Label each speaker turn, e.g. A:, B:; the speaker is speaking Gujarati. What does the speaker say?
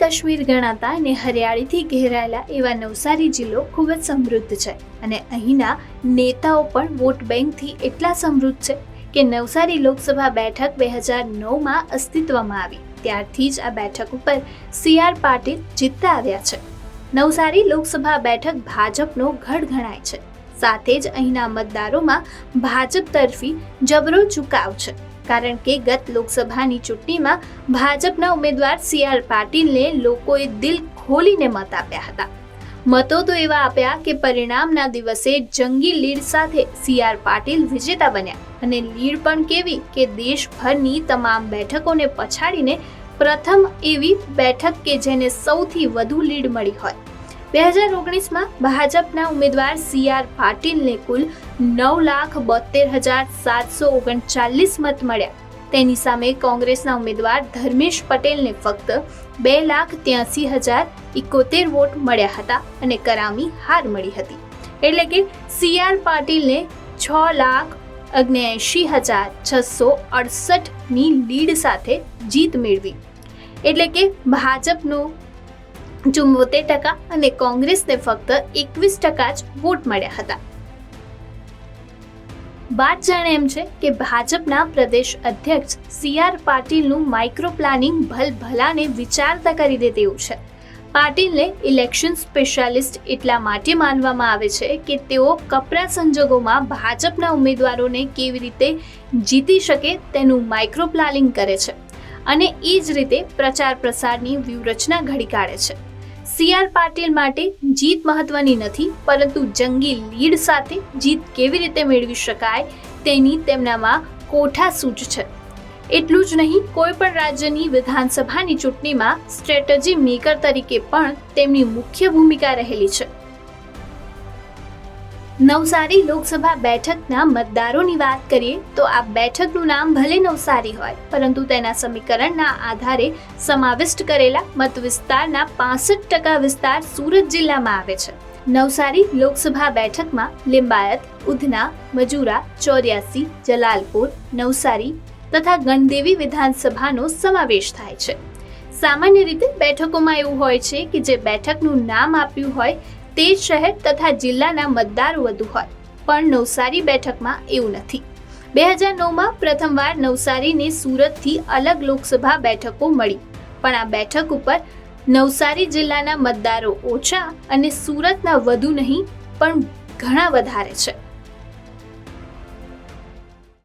A: કાશ્મીર ગણાતા અને હરિયાળીથી ઘેરાયેલા એવા નવસારી જિલ્લો ખૂબ જ સમૃદ્ધ છે. અને અહીંના નેતાઓ પણ વોટ બેંકથી એટલા સમૃદ્ધ છે કે નવસારી લોકસભા બેઠક બે હજાર નવમાં અસ્તિત્વમાં આવી. ત્યારથી જ આ બેઠક ઉપર સી આર પાટીલ જીતતા આવ્યા છે. નવસારી લોકસભા બેઠક ભાજપનો ગઢ ગણાય છે. સાથે જ અહીંના મતદારોમાં ભાજપ તરફી જબરો ચુકાવ છે. કારણ કે ગત લોકસભાની ચૂંટણીમાં ભાજપના ઉમેદવાર સી આર પાટીલને લોકોએ દિલ ખોલીને મત આપ્યા હતા. મતો તો એવા આપ્યા કે પરિણામના દિવસે જંગી લીડ સાથે સી આર પાટીલ વિજેતા બન્યા અને લીડ પણ કેવી કે દેશભરની તમામ બેઠકોને પછાડીને પ્રથમ એવી બેઠક કે જેને સૌથી વધુ લીડ મળી હોય. બે હજાર ઓગણીસમાં ભાજપના ઉમેદવાર સી આર પાટીલને કુલ નવ લાખ બોતેર હજાર સાતસો ઓગણચાલીસ મત મળ્યા. તેની સામે કોંગ્રેસના ઉમેદવાર ધર્મેશ પટેલને ફક્ત બે લાખ ત્યાસી હજાર ઇકોતેર વોટ મળ્યા હતા અને કરામી હાર મળી હતી. એટલે કે સી આર પાટીલને છ લાખ અગ્નેએંશી હજાર છસો અડસઠની લીડ સાથે જીત મેળવી. એટલે કે ભાજપનું ચુંબોતેર ટકા અને કોંગ્રેસને ફક્ત એકવીસ ટકા જ વોટ મળ્યા હતા. વાત જાણે એમ છે કે ભાજપના પ્રદેશ અધ્યક્ષ સી આર પાટીલનું માઇક્રો પ્લાનિંગ ભલભલાને વિચારતા કરી દે તેવું છે. પાટીલને ઇલેક્શન સ્પેશિયાલિસ્ટ એટલા માટે માનવામાં આવે છે કે તેઓ કપરા સંજોગોમાં ભાજપના ઉમેદવારોને કેવી રીતે જીતી શકે તેનું માઇક્રો પ્લાનિંગ કરે છે અને એ જ રીતે પ્રચાર પ્રસારની વ્યૂહરચના ઘડી કાઢે છે. સી આર પાટીલ માટે જીત મહત્વની નથી, પરંતુ જંગી લીડ સાથે જીત કેવી રીતે મેળવી શકાય તેની તેમનામાં કોઠા સૂચ છે. એટલું જ નહીં, કોઈ પણ રાજ્યની વિધાનસભાની ચૂંટણીમાં સ્ટ્રેટેજી મેકર તરીકે પણ તેમની મુખ્ય ભૂમિકા રહેલી છે. નવસારી લોકસભા બેઠકના મતદારોની વાત કરીએ તો આ બેઠકનું નામ ભલે નવસારી હોય, પરંતુ તેના સમીકરણના આધારે સમાવિષ્ટ કરેલા મત વિસ્તારના પાસઠ ટકા વિસ્તાર સુરત જિલ્લામાં આવે છે. નવસારી લોકસભા બેઠકમાં લિંબાયત, ઉધના, મજુરા, ચોર્યાસી, જલાલપુર, નવસારી તથા ગણદેવી વિધાનસભાનો સમાવેશ થાય છે. સામાન્ય રીતે બેઠકોમાં એવું હોય છે કે જે બેઠકનું નામ આપ્યું હોય તે જ શહેર તથા જિલ્લાના મતદારો વધુ હોય. પણ નવસારી બેઠકમાં એવું નથી. બે હજાર નવમાં પ્રથમવાર નવસારીને સુરતથી અલગ લોકસભા બેઠકો મળી. પણ આ બેઠક ઉપર નવસારી જિલ્લાના મતદારો ઓછા અને સુરતના વધુ નહીં, પણ ઘણા વધારે છે.